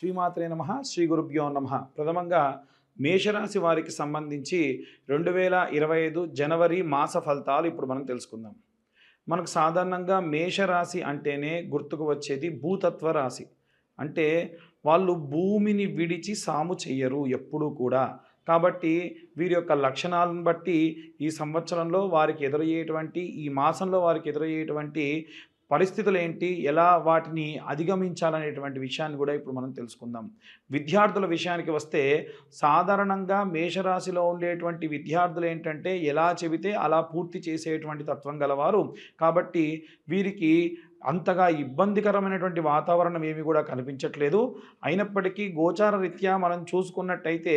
శ్రీమాత్రే నమ శ్రీ గురుభ్యో నమ. ప్రథమంగా మేషరాశి వారికి సంబంధించి రెండు వేల ఇరవై ఐదు జనవరి మాస ఫలితాలు ఇప్పుడు మనం తెలుసుకుందాం. మనకు సాధారణంగా మేషరాశి అంటేనే గుర్తుకు వచ్చేది భూతత్వ రాశి. అంటే వాళ్ళు భూమిని విడిచి సాము చెయ్యరు ఎప్పుడూ కూడా. కాబట్టి వీరి యొక్క లక్షణాలను బట్టి ఈ సంవత్సరంలో వారికి ఎదురయ్యేటువంటి ఈ మాసంలో వారికి ఎదురయ్యేటువంటి పరిస్థితులు ఏంటి ఎలా వాటిని అధిగమించాలనేటువంటి విషయాన్ని కూడా ఇప్పుడు మనం తెలుసుకుందాం. విద్యార్థుల విషయానికి వస్తే సాధారణంగా మేషరాశిలో ఉండేటువంటి విద్యార్థులు ఏంటంటే ఎలా చెబితే అలా పూర్తి చేసేటువంటి తత్వం గలవారు. కాబట్టి వీరికి అంతగా ఇబ్బందికరమైనటువంటి వాతావరణం ఏమి కూడా కనిపించట్లేదు. అయినప్పటికీ గోచార రీత్యా మనం చూసుకున్నట్టయితే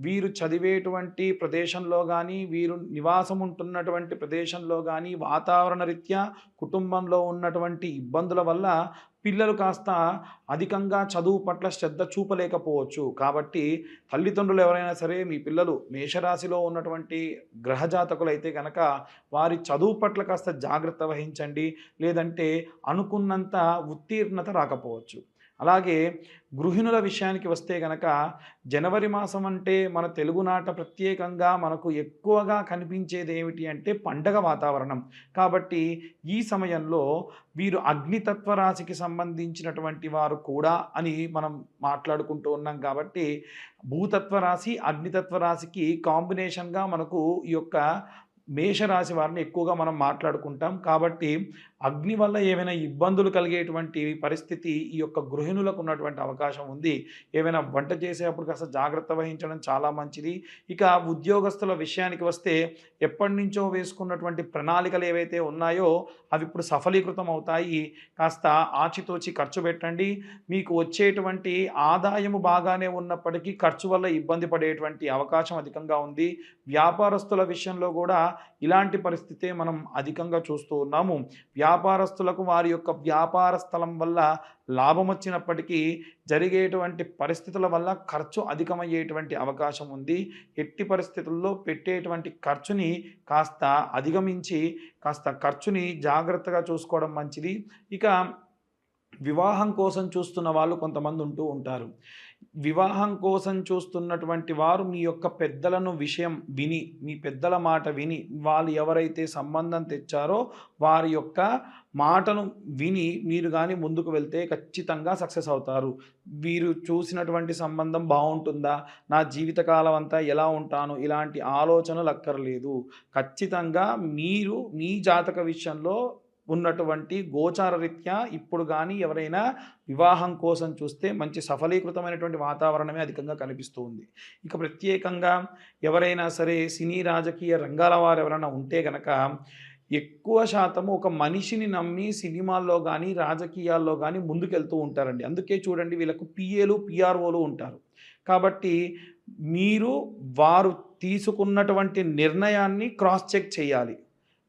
వీరు చదివేటువంటి ప్రదేశంలో కానీ వీరు నివాసం ఉంటున్నటువంటి ప్రదేశంలో కానీ వాతావరణ రీత్యా కుటుంబంలో ఉన్నటువంటి ఇబ్బందుల వల్ల పిల్లలు కాస్త అధికంగా చదువు పట్ల శ్రద్ధ చూపలేకపోవచ్చు. కాబట్టి తల్లిదండ్రులు ఎవరైనా సరే మీ పిల్లలు మేషరాశిలో ఉన్నటువంటి గ్రహజాతకులు అయితే కనుక వారి చదువు పట్ల కాస్త జాగ్రత్త వహించండి. లేదంటే అనుకున్నంత ఉత్తీర్ణత రాకపోవచ్చు. అలాగే గృహిణుల విషయానికి వస్తే గనక జనవరి మాసం అంటే మన తెలుగునాట ప్రత్యేకంగా మనకు ఎక్కువగా కనిపించేది ఏమిటి అంటే పండగ వాతావరణం. కాబట్టి ఈ సమయంలో వీరు అగ్నితత్వ రాశికి సంబంధించినటువంటి వారు కూడా అని మనం మాట్లాడుకుంటూ ఉన్నాం కాబట్టి భూతత్వ రాశి అగ్నితత్వ రాశికి కాంబినేషన్గా మనకు ఈ యొక్క మేషరాశి వారిని ఎక్కువగా మనం మాట్లాడుకుంటాం. కాబట్టి అగ్ని వల్ల ఏమైనా ఇబ్బందులు కలిగేటువంటి పరిస్థితి ఈ యొక్క గృహిణులకు ఉన్నటువంటి అవకాశం ఉంది. ఏమైనా వంట చేసేటప్పుడు కాస్త జాగ్రత్త వహించడం చాలా మంచిది. ఇక ఉద్యోగస్తుల విషయానికి వస్తే ఎప్పటి నుంచో వేసుకున్నటువంటి ప్రణాళికలు ఏవైతే ఉన్నాయో అవి ఇప్పుడు సఫలీకృతం అవుతాయి. కాస్త ఆచితూచి ఖర్చు పెట్టండి. మీకు వచ్చేటువంటి ఆదాయము బాగానే ఉన్నప్పటికీ ఖర్చు వల్ల ఇబ్బంది పడేటువంటి అవకాశం అధికంగా ఉంది. వ్యాపారస్తుల విషయంలో కూడా ఇలాంటి పరిస్థితే మనం అధికంగా చూస్తూ ఉన్నాము. వ్యాపారస్తులకు వారి యొక్క వ్యాపార స్థలం వల్ల లాభం వచ్చినప్పటికీ జరిగేటువంటి పరిస్థితుల వల్ల ఖర్చు అధికమయ్యేటువంటి అవకాశం ఉంది. ఎట్టి పరిస్థితుల్లో పెట్టేటువంటి ఖర్చుని కాస్త అధిగమించి కాస్త ఖర్చుని జాగ్రత్తగా చూసుకోవడం మంచిది. ఇక వివాహం కోసం చూస్తున్న వాళ్ళు కొంతమంది ఉంటూ ఉంటారు. వివాహం కోసం చూస్తున్నటువంటి వారు మీ యొక్క పెద్దలను విషయం విని మీ పెద్దల మాట విని వాళ్ళు ఎవరైతే సంబంధం తెచ్చారో వారి యొక్క మాటను విని మీరు కానీ ముందుకు వెళ్తే ఖచ్చితంగా సక్సెస్ అవుతారు. వీరు చూసినటువంటి సంబంధం బాగుంటుందా? నా జీవితకాలం అంతా ఎలా ఉంటాను? ఇలాంటి ఆలోచనలు అక్కర్లేదు. ఖచ్చితంగా మీరు మీ జాతక విషయంలో ఉన్నటువంటి గోచార రీత్యా ఇప్పుడు కానీ ఎవరైనా వివాహం కోసం చూస్తే మంచి సఫలీకృతమైనటువంటి వాతావరణమే అధికంగా కనిపిస్తూ ఉంది. ఇక ప్రత్యేకంగా ఎవరైనా సరే సినీ రాజకీయ రంగాల వారు ఎవరైనా ఉంటే కనుక ఎక్కువ శాతం ఒక మనిషిని నమ్మి సినిమాల్లో కానీ రాజకీయాల్లో కానీ ముందుకెళ్తూ ఉంటారండి. అందుకే చూడండి వీళ్ళకు పిఏలు పిఆర్ఓలు ఉంటారు. కాబట్టి మీరు వారు తీసుకున్నటువంటి నిర్ణయాన్ని క్రాస్ చెక్ చేయాలి.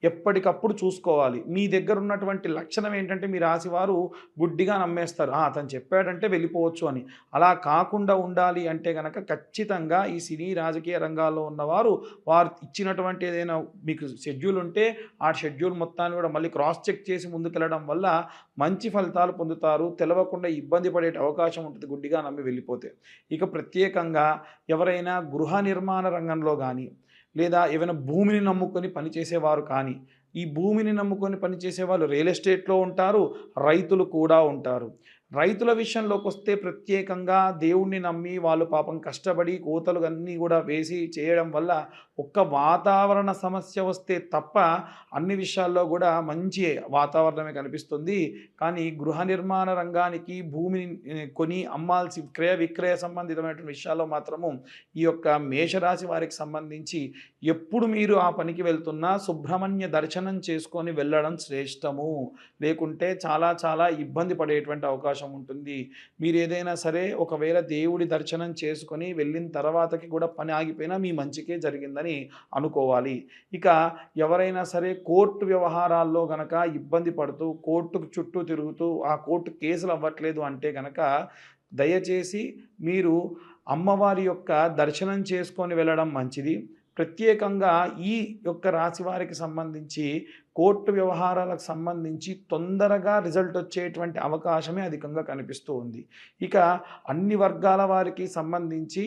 ఎప్పటికప్పుడు చూసుకోవాలి. మీ దగ్గర ఉన్నటువంటి లక్షణం ఏంటంటే మీ రాశివారు గుడ్డిగా నమ్మేస్తారు. అతను చెప్పాడంటే వెళ్ళిపోవచ్చు అని. అలా కాకుండా ఉండాలి అంటే కనుక ఖచ్చితంగా ఈ సినీ రాజకీయ రంగాల్లో ఉన్నవారు వారు ఇచ్చినటువంటి ఏదైనా మీకు షెడ్యూల్ ఉంటే ఆ షెడ్యూల్ మొత్తాన్ని కూడా మళ్ళీ క్రాస్ చెక్ చేసి ముందుకెళ్ళడం వల్ల మంచి ఫలితాలు పొందుతారు. తెలవకుండా ఇబ్బంది పడే అవకాశం ఉంటుంది గుడ్డిగా నమ్మి వెళ్ళిపోతే. ఇక ప్రత్యేకంగా ఎవరైనా గృహ నిర్మాణ రంగంలో కానీ లేదా ఏమైనా భూమిని నమ్ముకొని పనిచేసేవారు కానీ ఈ భూమిని నమ్ముకొని పనిచేసేవాళ్ళు రియల్ ఎస్టేట్లో ఉంటారు రైతులు కూడా ఉంటారు. రైతుల విషయంలోకి వస్తే ప్రత్యేకంగా దేవుణ్ణి నమ్మి వాళ్ళు పాపం కష్టపడి కోతలు అన్నీ కూడా వేసి చేయడం వల్ల ఒక్క వాతావరణ సమస్య వస్తే తప్ప అన్ని విషయాల్లో కూడా మంచి వాతావరణమే కనిపిస్తుంది. కానీ గృహ నిర్మాణ రంగానికి భూమిని కొని అమ్మాల్సి క్రయ విక్రయ సంబంధితమైనటువంటి విషయాల్లో మాత్రము ఈ యొక్క మేషరాశి వారికి సంబంధించి ఎప్పుడు మీరు ఆ పనికి వెళ్తున్నా సుబ్రహ్మణ్య దర్శనం చేసుకొని వెళ్ళడం శ్రేష్టము. లేకుంటే చాలా చాలా ఇబ్బంది పడేటువంటి అవకాశం ఉంటుంది. మీరు ఏదైనా సరే ఒకవేళ దేవుడి దర్శనం చేసుకొని వెళ్ళిన తర్వాతకి కూడా పని ఆగిపోయినా మీ మంచికే జరిగిందని అనుకోవాలి. ఇక ఎవరైనా సరే కోర్టు వ్యవహారాల్లో గనక ఇబ్బంది పడుతూ కోర్టుకు చుట్టూ తిరుగుతూ ఆ కోర్టు కేసులు అవ్వట్లేదు అంటే గనక దయచేసి మీరు అమ్మవారి యొక్క దర్శనం చేసుకొని వెళ్ళడం మంచిది. ప్రత్యేకంగా ఈ యొక్క రాశి వారికి సంబంధించి కోర్టు వ్యవహారాలకు సంబంధించి తొందరగా రిజల్ట్ వచ్చేటువంటి అవకాశమే అధికంగా కనిపిస్తూ ఉంది. ఇక అన్ని వర్గాల వారికి సంబంధించి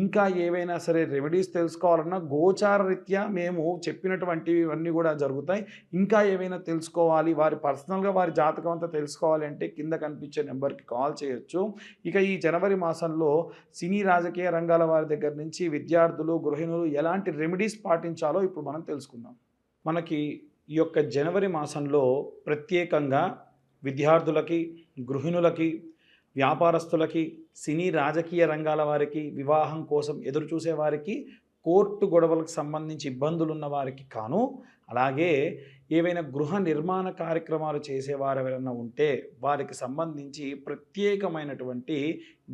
ఇంకా ఏవైనా సరే రెమెడీస్ తెలుసుకోవాలన్నా గోచార రీత్యా మేము చెప్పినటువంటివి ఇవన్నీ కూడా జరుగుతాయి. ఇంకా ఏవైనా తెలుసుకోవాలి వారి పర్సనల్గా వారి జాతకం అంతా తెలుసుకోవాలి అంటే కింద కనిపించే నెంబర్కి కాల్ చేయొచ్చు. ఇక ఈ జనవరి మాసంలో సినీ రాజకీయ రంగాల వారి దగ్గర నుంచి విద్యార్థులు గృహిణులు ఎలాంటి రెమెడీస్ పాటించాలో ఇప్పుడు మనం తెలుసుకుందాం. మనకి ఈ యొక్క జనవరి మాసంలో ప్రత్యేకంగా విద్యార్థులకి గృహిణులకి వ్యాపారస్తులకి సినీ రాజకీయ రంగాల వారికి వివాహం కోసం ఎదురు చూసే వారికి కోర్టు గొడవలకు సంబంధించి ఇబ్బందులు ఉన్న వారికి కాను అలాగే ఏవైనా గృహ నిర్మాణ కార్యక్రమాలు చేసేవారు ఎవరైనా ఉంటే వారికి సంబంధించి ప్రత్యేకమైనటువంటి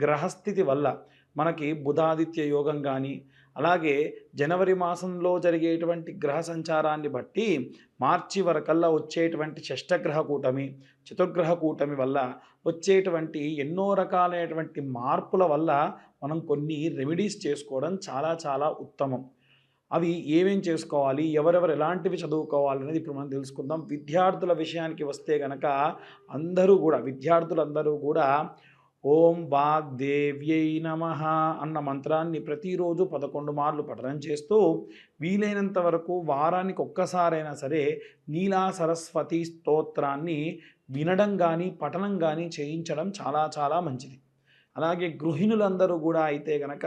గ్రహస్థితి వల్ల మనకి బుధాదిత్య యోగం కానీ అలాగే జనవరి మాసంలో జరిగేటువంటి గ్రహ సంచారాన్ని బట్టి మార్చి వరకల్లా వచ్చేటువంటి షష్టగ్రహ కూటమి చతుర్గ్రహ కూటమి వల్ల వచ్చేటువంటి ఎన్నో రకాలైనటువంటి మార్పుల వల్ల మనం కొన్ని రెమెడీస్ చేసుకోవడం చాలా చాలా ఉత్తమం. అవి ఏమేం చేసుకోవాలి ఎవరెవరు ఎలాంటివి చదువుకోవాలి అనేది ఇప్పుడు మనం తెలుసుకుందాం. విద్యార్థుల విషయానికి వస్తే గనక అందరూ కూడా విద్యార్థులందరూ కూడా ఓం వాగ్దేవ్యై నమ అన్న మంత్రాన్ని ప్రతిరోజు పదకొండు మార్లు పఠనం చేస్తూ వీలైనంత వరకు వారానికి ఒక్కసారైనా సరే నీలా సరస్వతి స్తోత్రాన్ని వినడం కానీ పఠనం కానీ చేయించడం చాలా చాలా మంచిది. అలాగే గృహిణులందరూ కూడా అయితే గనక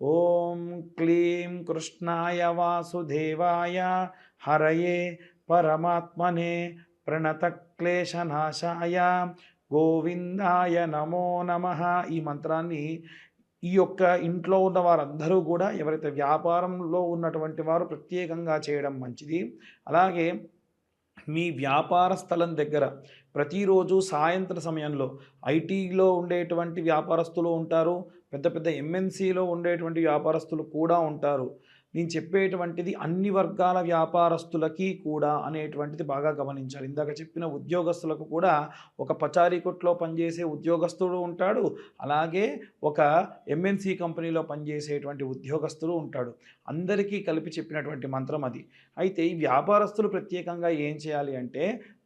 ఓం క్లీం కృష్ణాయ వాసుదేవాయ హరయే పరమాత్మనే ప్రణతక్లేశనాశాయ. గోవిందాయ నమో నమ. ఈ మంత్రాన్ని ఈ యొక్క ఇంట్లో ఉన్న వారందరూ కూడా ఎవరైతే వ్యాపారంలో ఉన్నటువంటి వారు ప్రత్యేకంగా చేయడం మంచిది. అలాగే మీ వ్యాపార స్థలం దగ్గర ప్రతిరోజు సాయంత్ర సమయంలో ఐటీలో ఉండేటువంటి వ్యాపారస్తులు ఉంటారు పెద్ద పెద్ద ఎంఎన్సీలో ఉండేటువంటి వ్యాపారస్తులు కూడా ఉంటారు. నేను చెప్పేటువంటిది అన్ని వర్గాల వ్యాపారస్తులకి కూడా అనేటువంటిది బాగా గమనించాలి. ఇందాక చెప్పిన ఉద్యోగస్తులకు కూడా ఒక పచారీ కొట్లో పనిచేసే ఉద్యోగస్తుడు ఉంటాడు అలాగే ఒక ఎంఎన్సీ కంపెనీలో పనిచేసేటువంటి ఉద్యోగస్తుడు ఉంటాడు. అందరికీ కలిపి చెప్పినటువంటి మంత్రం అది. అయితే ఈ వ్యాపారస్తులు ప్రత్యేకంగా ఏం చేయాలి అంటే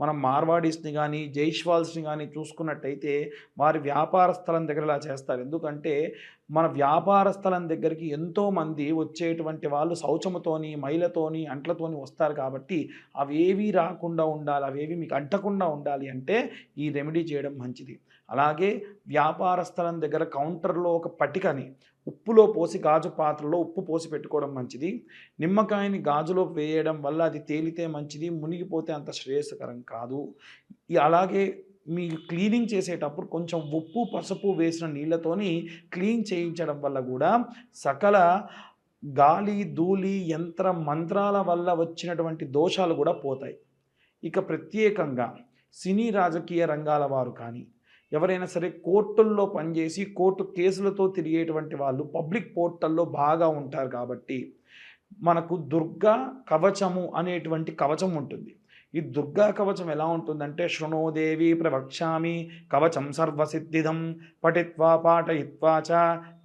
మనం మార్వాడీస్ని కానీ జైష్వాల్స్ని కానీ చూసుకున్నట్టయితే వారి వ్యాపార స్థలం దగ్గర ఇలా చేస్తారు. ఎందుకంటే మన వ్యాపార స్థలం దగ్గరికి ఎంతోమంది వచ్చేటువంటి వాళ్ళు శౌచముతోని మైలతోని అంట్లతోని వస్తారు కాబట్టి అవేవి రాకుండా ఉండాలి అవేవి మీకు అంటకుండా ఉండాలి అంటే ఈ రెమెడీ చేయడం మంచిది. అలాగే వ్యాపార స్థలం దగ్గర కౌంటర్లో ఒక పటికని ఉప్పులో పోసి గాజు పాత్రలో ఉప్పు పోసి పెట్టుకోవడం మంచిది. నిమ్మకాయని గాజులో వేయడం వల్ల అది తేలితే మంచిది మునిగిపోతే అంత శ్రేయస్కరం కాదు. అలాగే మీ క్లీనింగ్ చేసేటప్పుడు కొంచెం ఉప్పు పసుపు వేసిన నీళ్ళతోని క్లీన్ చేయించడం వల్ల కూడా సకల గాలి ధూళి యంత్ర మంత్రాల వల్ల వచ్చినటువంటి దోషాలు కూడా పోతాయి. ఇక ప్రత్యేకంగా సినీ రాజకీయ రంగాల వారు కానీ ఎవరైనా సరే కోర్టుల్లో పనిచేసి కోర్టు కేసులతో తిరిగేటువంటి వాళ్ళు పబ్లిక్ పోర్టల్లో బాగా ఉంటారు కాబట్టి మనకు దుర్గా కవచము అనేటువంటి కవచం ఉంటుంది. ఈ దుర్గా కవచం ఎలా ఉంటుందంటే శృణోదేవి ప్రవక్ష్యామి కవచం సర్వసిద్ధిదం పఠిత్వా పాఠయిత్వా చ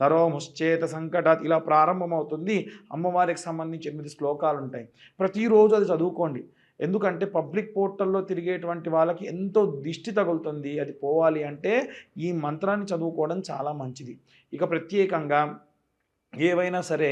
నరోముశ్చేత సంకటాత్ ఇలా ప్రారంభమవుతుంది. అమ్మవారికి సంబంధించి ఎనిమిది శ్లోకాలు ఉంటాయి ప్రతిరోజు అది చదువుకోండి. ఎందుకంటే పబ్లిక్ పోర్టల్లో తిరిగేటువంటి వాళ్ళకి ఎంతో దిష్టి తగులుతుంది. అది పోవాలి అంటే ఈ మంత్రాన్ని చదువుకోవడం చాలా మంచిది. ఇక ప్రత్యేకంగా ఏవైనా సరే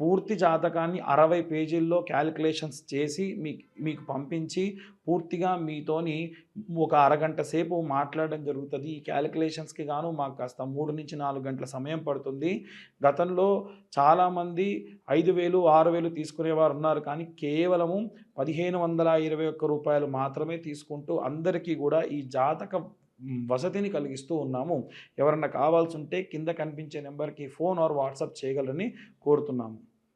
పూర్తి జాతకాన్ని అరవై పేజీల్లో క్యాలిక్యులేషన్స్ చేసి మీ మీకు పంపించి పూర్తిగా మీతోని ఒక అరగంట సేపు మాట్లాడడం జరుగుతుంది. ఈ క్యాలిక్యులేషన్స్కి గాను మాకు కాస్త మూడు నుంచి నాలుగు గంటల సమయం పడుతుంది. గతంలో చాలామంది ఐదు వేలు ఆరు వేలు తీసుకునేవారు ఉన్నారు. కానీ కేవలము పదిహేను వందల ఇరవై ఒక్క రూపాయలు మాత్రమే తీసుకుంటూ అందరికీ కూడా ఈ జాతక వసతిని కలిగిస్తూ ఉన్నాము. ఎవరన్నా కావాల్సి ఉంటే కింద కనిపించే నెంబర్కి ఫోన్ ఆర్ వాట్సాప్ చేయగలరని కోరుతున్నాము.